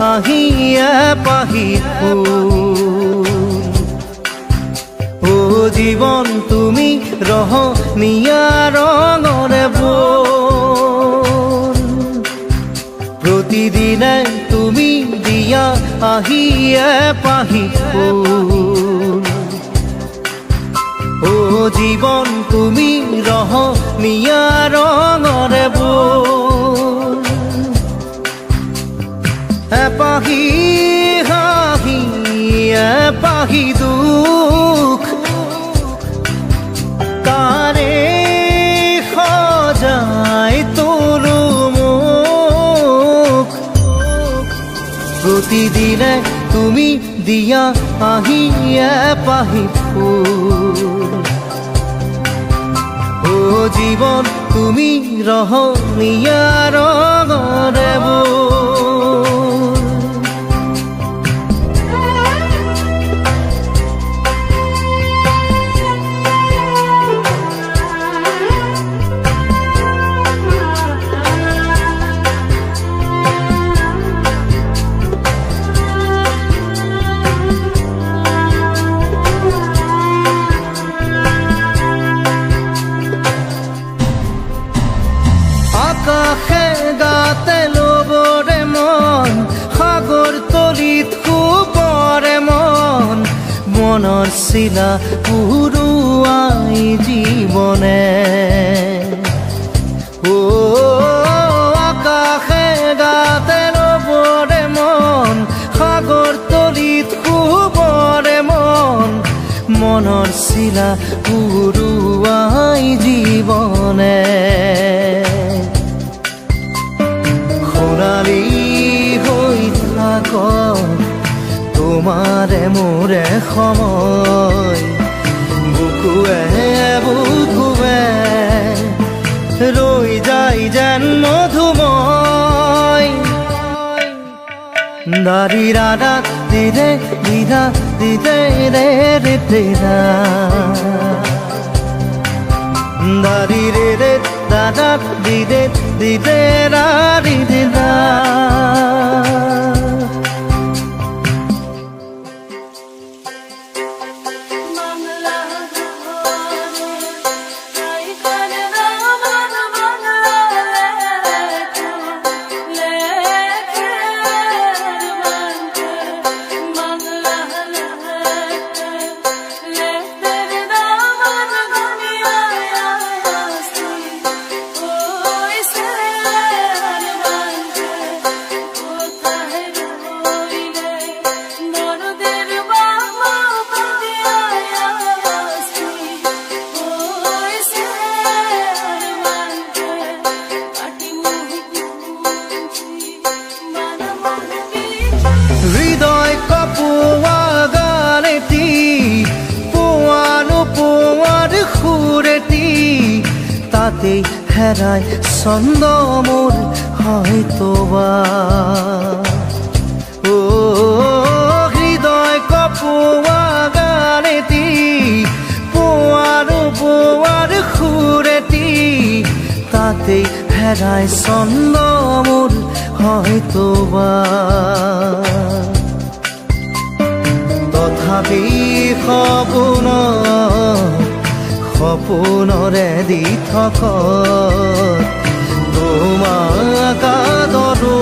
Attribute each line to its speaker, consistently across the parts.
Speaker 1: দিয়া পাহি ও জীৱন তুমি ৰহ নিয়া বোল প্ৰতিদিনে তুমি দিয়া আহিয়ে পাহি ও জীৱন তুমি ৰহ নিয়া ৰঙৰে বোল এপাহি হাঁহি এপাহি দুখ। তাৰে সজাই তোলো মোক প্ৰতিদিনে তুমি দিয়া আহি এপাহি ফুল। ও জীৱন তুমি ৰহণীয়া ৰঙৰে বোৰ মনৰ চিলা উৰুৱাই জীৱনে ও আকাশে গাতে লবৰে মন সাগৰ তলিত শুবৰে মন। মনৰ চিলা উৰুৱাই জীৱনে সোণালী হৈ থাক তোমাৰে মোৰে সময়। বুকুৱে বুকুৱে, ৰৈ যায় যেন মধুময়। দাৰি ৰাধা দিদে দিদা দিদে ৰে ৰে দিদা দারি রে রে দাদা দিদে দিদে রারি দিদা তাতে হেৰাই ছন্দ মোৰ হয়তো বা ও হৃদয় কপোৱা গানেটি পোৱানো পোৱাৰ সুৰেটি তাতে হেৰাই ছন্দ মোৰ হয়তো বা তথাপি সপোন সপোনৰে দি থক তোমাক আদৰো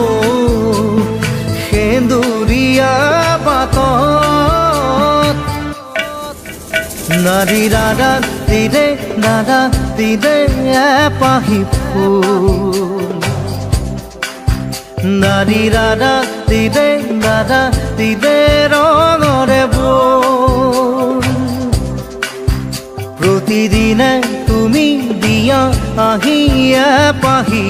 Speaker 1: সেন্দুৰীয়া বাটত নাৰী দাদা দিদে দাদা দিদে এপাহি ফুল। নারী দাদা দিদে দাদা দিদে রঙরে বোল আহিয়ে পাহি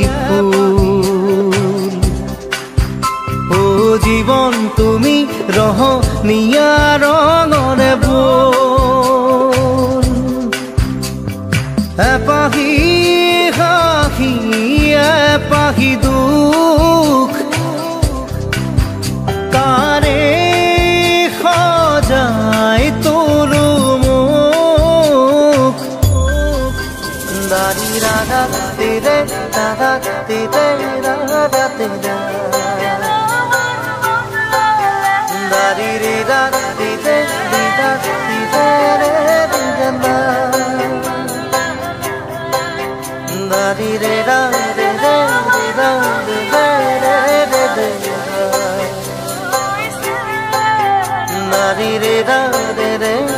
Speaker 1: ও জীবন তুমি রহ নিয়া দাৰি ৰাধা দিদে দাদা দিদে রাতে দা দারি রে দা দি দে দি দা দি দে রে দি দা না দারি রে দা রে রে রে দা রে রে রে রে রে দারি রে দা রে রে রে দা